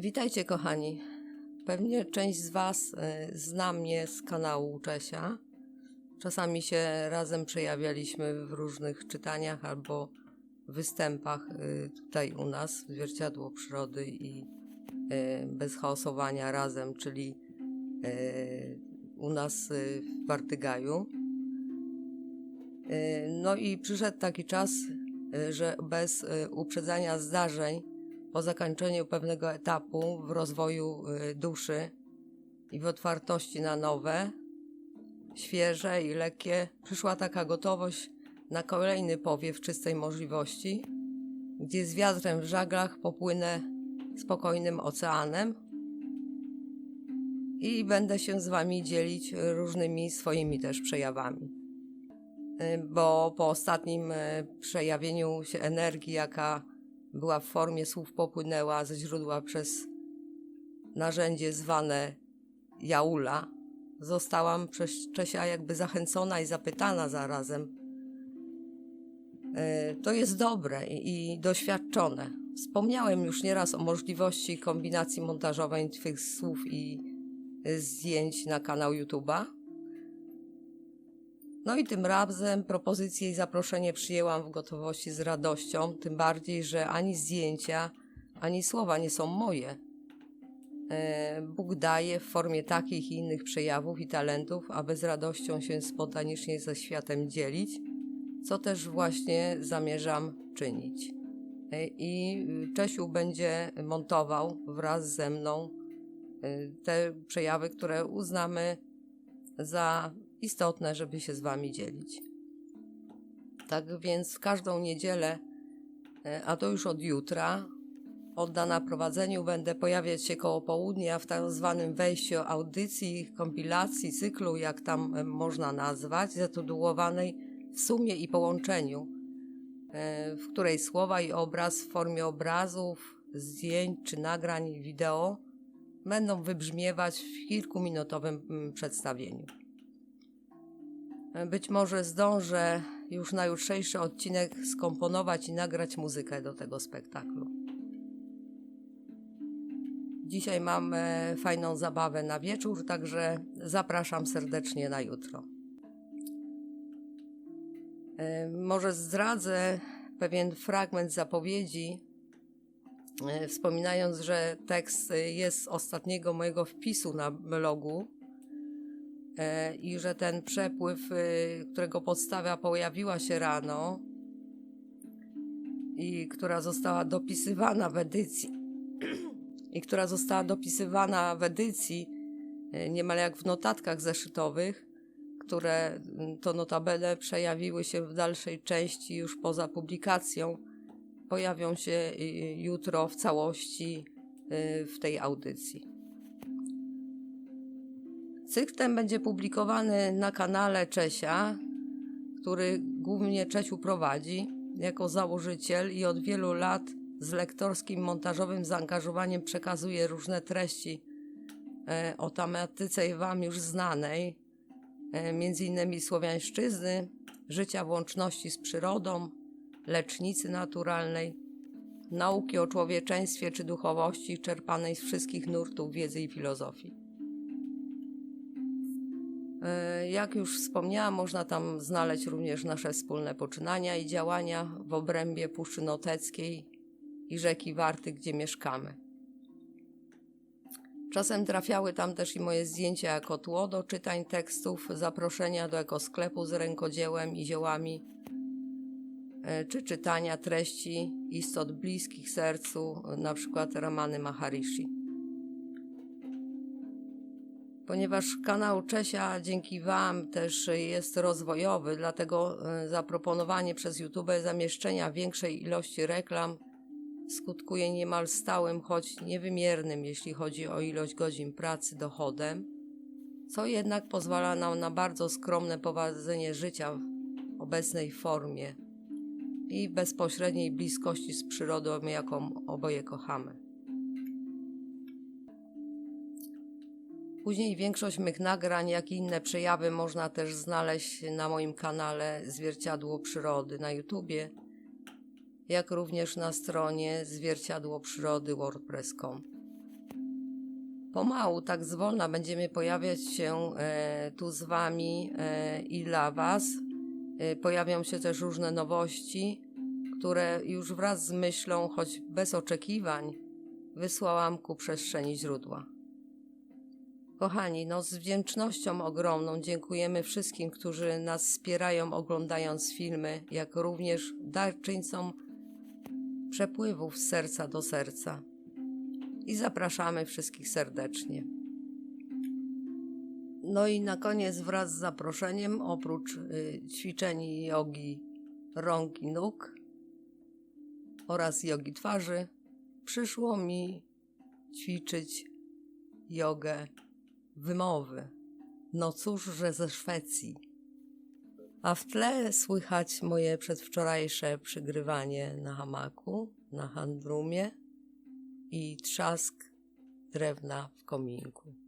Witajcie, kochani. Pewnie część z Was y, zna mnie z kanału Czesia. Czasami się razem przejawialiśmy w różnych czytaniach albo występach y, tutaj u nas, Zwierciadło Przyrody i y, Bez Chaosowania Razem, czyli u nas w Bartygaju. No i przyszedł taki czas, że bez uprzedzania zdarzeń, po zakończeniu pewnego etapu w rozwoju y, duszy i w otwartości na nowe, świeże i lekkie, przyszła taka gotowość na kolejny powiew czystej możliwości, gdzie z wiatrem w żaglach popłynę spokojnym oceanem i będę się z Wami dzielić różnymi swoimi też przejawami. Y, Bo po ostatnim y, przejawieniu się energii, jaka była w formie słów, popłynęła ze źródła przez narzędzie zwane jaula, zostałam przez Czesia jakby zachęcona i zapytana zarazem. Y, To jest dobre i, doświadczone. Wspomniałem już nieraz o możliwości kombinacji montażowej Twych słów i y, zdjęć na kanał YouTube'a. No i tym razem propozycję i zaproszenie przyjęłam w gotowości z radością, tym bardziej, że ani zdjęcia, ani słowa nie są moje. E, Bóg daje w formie takich i innych przejawów i talentów, aby z radością się spontanicznie ze światem dzielić, co też właśnie zamierzam czynić. E, I Czesiu będzie montował wraz ze mną e, te przejawy, które uznamy za istotne, żeby się z Wami dzielić. Tak więc w każdą niedzielę, e, a to już od jutra, oddana prowadzeniu, będę pojawiać się koło południa w tak zwanym wejściu audycji, kompilacji, cyklu, jak tam e, można nazwać, zatytułowanej w sumie i połączeniu, e, w której słowa i obraz w formie obrazów, zdjęć czy nagrań wideo będą wybrzmiewać w kilkuminutowym mm, przedstawieniu. Być może zdążę już na jutrzejszy odcinek skomponować i nagrać muzykę do tego spektaklu. Dzisiaj mam fajną zabawę na wieczór, także zapraszam serdecznie na jutro. E, Może zdradzę pewien fragment zapowiedzi, e, wspominając, że tekst jest z ostatniego mojego wpisu na blogu i że ten przepływ, e, którego podstawa pojawiła się rano i która została dopisywana w edycji i która została dopisywana w edycji e, niemal jak w notatkach zeszytowych, które mm, to notabene przejawiły się w dalszej części już poza publikacją, pojawią się y, jutro w całości y, w tej audycji. Cykl ten będzie publikowany na kanale Czesia, który głównie Czesiu prowadzi jako założyciel i od wielu lat z lektorskim montażowym zaangażowaniem przekazuje różne treści e, o tematyce Wam już znanej, e, między innymi słowiańszczyzny, życia w łączności z przyrodą, lecznicy naturalnej, nauki o człowieczeństwie czy duchowości czerpanej z wszystkich nurtów wiedzy i filozofii. E, Jak już wspomniałam, można tam znaleźć również nasze wspólne poczynania i działania w obrębie Puszczy Noteckiej i rzeki Warty, gdzie mieszkamy. Czasem trafiały tam też i moje zdjęcia jako tło do czytań tekstów, zaproszenia do ekosklepu z rękodziełem i ziołami, e, czy czytania treści istot bliskich sercu, na przykład Ramany Maharishi. Ponieważ kanał Czesia dzięki Wam też jest rozwojowy, dlatego e, zaproponowanie przez YouTube zamieszczenia większej ilości reklam skutkuje niemal stałym, choć niewymiernym, jeśli chodzi o ilość godzin pracy, dochodem, co jednak pozwala nam na bardzo skromne prowadzenie życia w obecnej formie i bezpośredniej bliskości z przyrodą, jaką oboje kochamy. Później większość mych nagrań, jak i inne przejawy można też znaleźć na moim kanale Zwierciadło Przyrody na YouTubie, jak również na stronie zwierciadłoprzyrody.wordpress.com. Pomału, tak zwolna będziemy pojawiać się e, tu z Wami e, i dla Was. E, pojawią się też różne nowości, które już wraz z myślą, choć bez oczekiwań, wysłałam ku przestrzeni źródła. Kochani, no z wdzięcznością ogromną dziękujemy wszystkim, którzy nas wspierają oglądając filmy, jak również darczyńcom przepływów z serca do serca. I zapraszamy wszystkich serdecznie. No i na koniec wraz z zaproszeniem, oprócz y, ćwiczeń jogi rąk i nóg oraz jogi twarzy, przyszło mi ćwiczyć jogę wymowy. No cóż, że ze Szwecji. A w tle słychać moje przedwczorajsze przygrywanie na hamaku, na handrumie i trzask drewna w kominku.